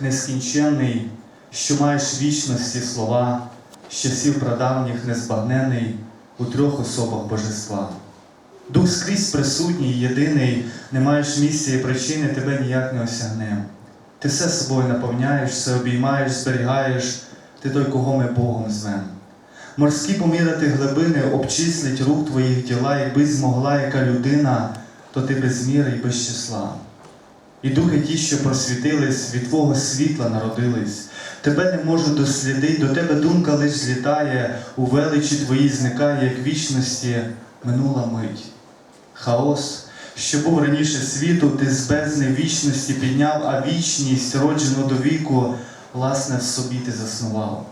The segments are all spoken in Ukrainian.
Нескінченний, що маєш вічності слова, з часів прадавніх незбагнений у трьох особах божества. Дух скрізь присутній, єдиний, не маєш місця і причини, тебе ніяк не осягнем. Ти все собою наповняєш, все обіймаєш, зберігаєш, ти той, кого ми Богом звем. Морські поміряти глибини, обчислить рук твоїх діла, якби змогла яка людина, то ти без міри і без числа. І духи ті, що просвітились, від Твого світла народились. Тебе не можу дослідити, до тебе думка лиш злітає, у величі твоїй зникає, як вічності минула мить. Хаос, що був раніше світу, ти з бездни вічності підняв, а вічність, роджену до віку, власне, в собі ти заснував.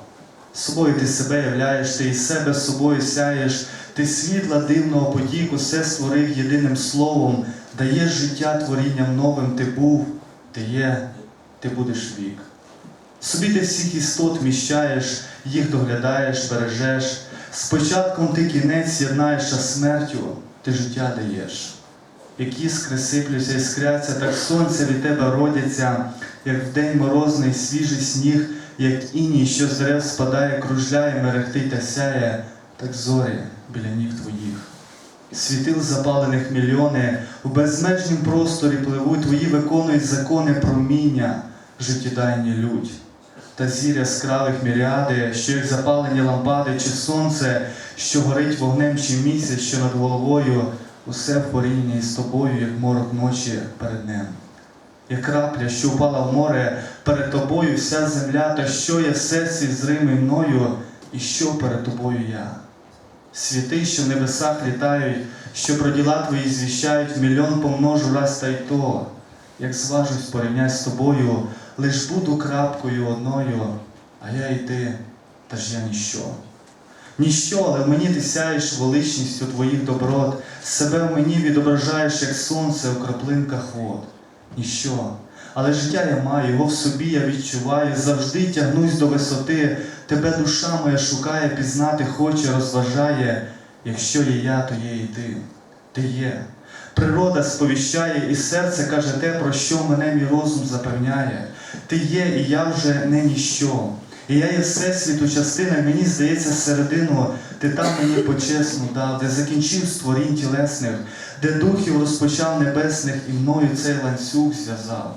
Собою ти себе являєш, ти із себе собою сяєш, ти світла дивного потіку, все створив єдиним словом, даєш життя творінням новим, ти був, ти є, ти будеш вік. Собі ти всіх істот вміщаєш, їх доглядаєш, бережеш. З початком ти кінець єднаєш, а смертю ти життя даєш. Як іскри сиплються і скряться, так сонце від тебе родяться, як в день морозний свіжий сніг, як іній, що з дерев спадає, кружляє, мерехтить та сяє, так зорі біля ніг твоїх. Світил запалених мільйони, у безмежнім просторі пливуть, твої виконують закони проміння, життєдайні людь. Та зір яскравих міріади, що як запалені лампади, чи сонце, що горить вогнем, чи місяць, що над головою, усе в порівнянні з тобою, як морок ночі перед ним. Як крапля, що впала в море, перед тобою вся земля, та що є в серці зримий мною, і що перед тобою я. Світи, що в небесах літають, що про діла твої звіщають, мільйон помножу раз та й то, як зважусь порівнять з тобою, лиш буду крапкою одною, а я і ти, та ж я ніщо. Ніщо, але в мені ти сяєш величністю твоїх доброт, себе в мені відображаєш, як сонце у краплинках вод. Ніщо. Але життя я маю, його в собі я відчуваю, завжди тягнусь до висоти, тебе душа моя шукає, пізнати хоче, розважає. Якщо є я, то є і ти. Ти є. Природа сповіщає, і серце каже те, про що мене мій розум запевняє. Ти є, і я вже не ніщо. І я є всесвіту частина, мені здається, середину, ти там мені почесну дав, де закінчив створінь тілесних, де духів розпочав небесних і мною цей ланцюг зв'язав.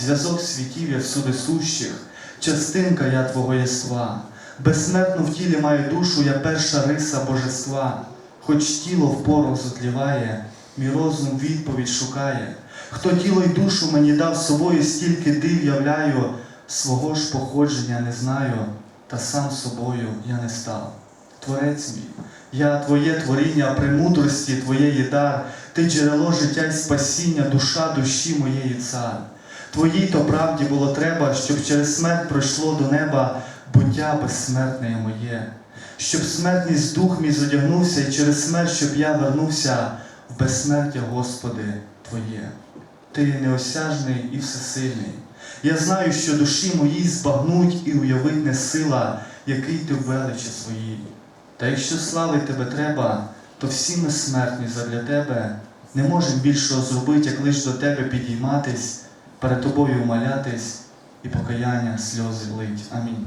Зв'язок світів я всюди сущих, частинка я Твого єства. Безсмертну в тілі маю душу, я перша риса божества. Хоч тіло в порох зотліває, мій розум відповідь шукає. Хто тіло й душу мені дав собою, стільки див являю, свого ж походження не знаю, та сам собою я не став. Творець мій, я Твоє творіння, премудрості Твоєї дар, Ти джерело життя й спасіння, душа душі моєї цар. Твоїй то правді було треба, щоб через смерть пройшло до неба буття безсмертне моє, щоб смертність дух мій задягнувся, і через смерть, щоб я вернувся в безсмертя, Господи, Твоє. Ти неосяжний і всесильний. Я знаю, що душі моїй збагнуть і уявить не сила, який ти величі своїй. Та якщо слави тебе треба, то всі ми смертні задля тебе не можемо більшого зробити, як лиш до тебе підійматись, перед тобою умолятись і покаяння сльози лить. Амінь.